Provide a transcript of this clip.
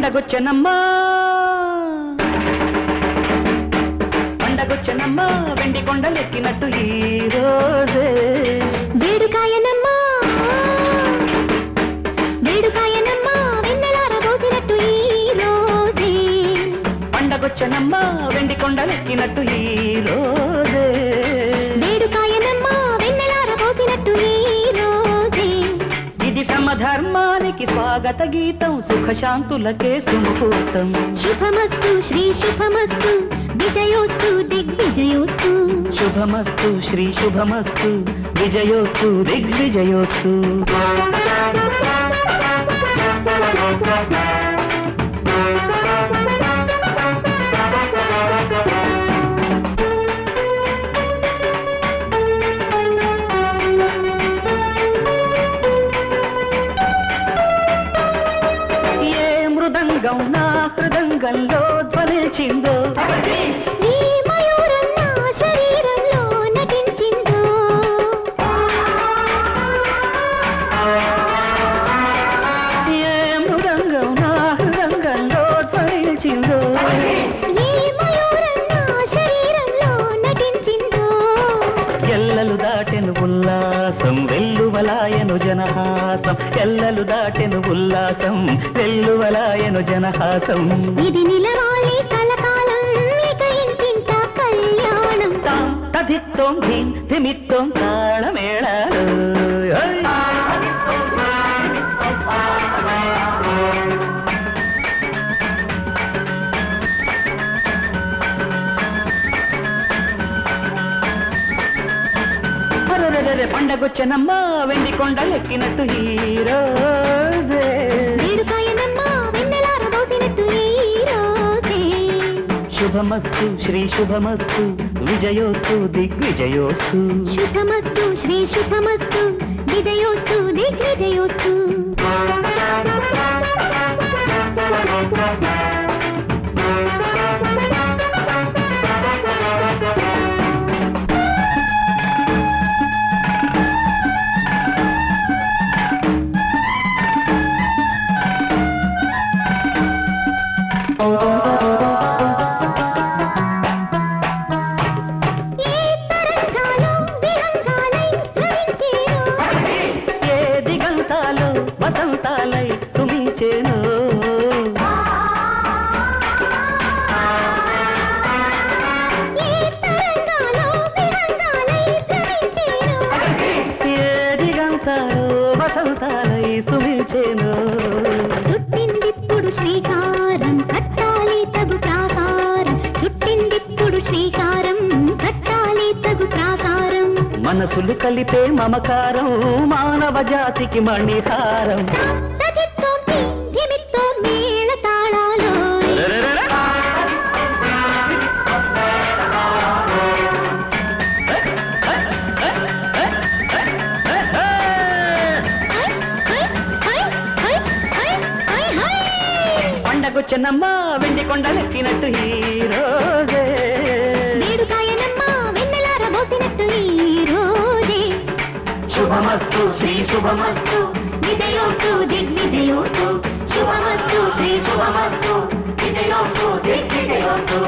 పండగొచ్చనమ్మా. పండగొచ్చనమ్మా వెండి కొండలెక్కినట్టు ఈ రోజే. వేడుకాయనమ్మా వేడుకాయనమ్మా వెన్నెలార పోసినట్టు ఈ రోజే. పండగొచ్చనమ్మా వెండి కొండలెక్కినట్టు ఈ రోజే. వేడుకాయనమ్మా వెన్నెలార పోసినట్టు ఈ రోజే. ఇది సమధర్మానికి స్వాగత గీతం సుఖశాంతులకే సుముహూర్తం శుభమస్తు శ్రీ శుభమస్తు విజయోస్తు దిగ్విజయోస్తు. శుభమస్తు శ్రీ శుభమస్తు విజయోస్తు దిగ్విజయోస్తు. నటించిందో. ఎల్లలు దాటెను ఉల్లాసం వెల్లువలాయను జనహాసం ఎల్లలు దాటెను ఉల్లాసం వెల్లువలాయను జనహాసం. ఇది నిలవాలి కలకాలం ఇక ఇంటింట కళ్యాణం. తాం తదిత్తోం ధీం తాళమేళాలు. అరెరెరెరె, పండగొచ్చెనమ్మా వెండి కొండ ఎక్కినట్టు ఈ రోజే. వేడుకాయనమ్మా వెన్నెలార పోసినట్టు ఈ రోజే. శుభమస్తు శ్రీ శుభమస్తు విజయోస్తు దిగ్విజయోస్తు. శుభమస్తు శ్రీ శుభమస్తు విజయోస్తు దిగ్విజయోస్తు. సుమించేను ఏ తరంగాలో విహంగాలై ధ్వనించేను ఏ దిగంతాలు వసంతాలై సుమించేను చుట్టిందిప్పుడు శ్రీకారం కట్టాలి తగు ప్రాకారం. చుట్టిందిప్పుడు శ్రీకారం కట్టాలి తగు ప్రాకారం. మనసులు కలిపే మమకారం మానవ జాతికి మణిహారం. పండగొచ్చనమ్మా వెండి కొండలెక్కినట్టు ఈ రోజే వేడుకాయనమ్మ వెన్నెలార మోసినట్టు ఈ రోజే శుభమస్తు శ్రీ శుభమస్తు. విజయోస్తు దిగ్విజయోస్తు. శుభమస్తు శ్రీ శుభమస్తు. విజయోస్తు దిగ్విజయోస్తు.